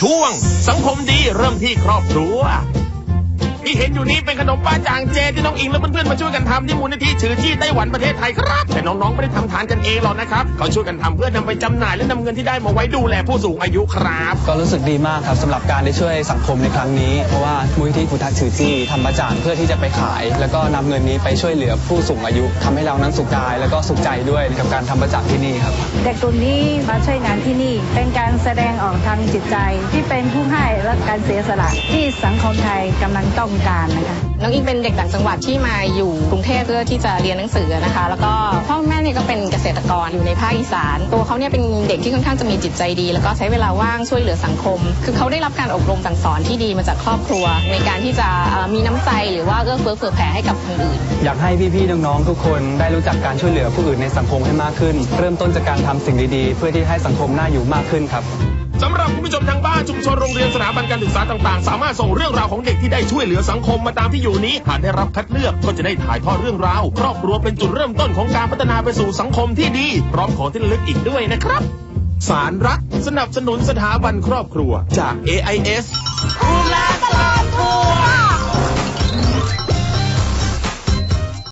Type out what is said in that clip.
ช่วง สังคมดีเริ่มที่ครอบครัว ที่เห็นอยู่นี้เป็นขนมป้าจางเจที่น้องอิงและเพื่อนๆมาช่วยกันทำที่มูลนิธิชื่อที่ไต้หวันประเทศไทยครับ แต่น้องๆไม่ได้ทำทานกันเองหรอกนะครับเขาช่วยกันทำเพื่อนำไปจำหน่ายและนำเงินที่ได้มาไว้ดูแลผู้สูงอายุครับ ก็รู้สึกดีมากครับสำหรับการได้ช่วยสังคมในครั้งนี้ เพราะว่า มูลนิธิพุทธชื่อจี้ทำประจานเพื่อที่จะไปขาย แล้วก็นำเงินนี้ไปช่วยเหลือผู้สูงอายุทำให้เรานั้นสุขกาย แล้วก็สุขใจด้วยกับการทำประจานที่นี่ครับเด็กกลุ่มนี้มาช่วยงานที่นี่ เป็นการแสดงออกทางจิตใจ ที่เป็นผู้ให้และการเสียสละที่สังคมไทยกำลังต้องการนะคะน้องอิงเป็นเด็กต่างจังหวัดที่มาอยู่กรุงเทพเพื่อที่จะเรียนหนังสือนะคะ แล้วก็พ่อแม่ เนี่ยก็เป็นเกษตรกรอยู่ในภาคอีสาน ตัวเขาเนี่ยเป็นเด็กที่ค่อนข้างจะมีจิตใจดี แล้วก็ใช้เวลาว่างช่วยเหลือสังคม คือเขาได้รับการอบรมสั่งสอนที่ดีมาจากครอบครัว ในการที่จะมีน้ำใจหรือว่าเอื้อเฟื้อเผื่อแผ่ให้กับคนอื่น อยากให้พี่ๆน้องๆทุกคนได้รู้จักการช่วยเหลือผู้อื่นในสังคมให้มากขึ้น เริ่มต้นจากการทำสิ่งดีๆ เพื่อที่ให้สังคมน่าอยู่มากขึ้นครับ สำหรับคุณผู้ชมทางบ้านชุมชนโรงเรียนสถาบันการศึกษาต่างๆ สามารถส่งเรื่องราวของเด็กที่ได้ช่วยเหลือสังคมมาตามที่อยู่นี้ หากได้รับคัดเลือกก็จะได้ถ่ายทอดเรื่องราว ครอบครัวเป็นจุดเริ่มต้นของการพัฒนาไปสู่สังคมที่ดี พร้อมของที่ระลึกอีกด้วยนะครับ สารรักสนับสนุนสถาบันครอบครัวจาก AIS ดูแลตลอด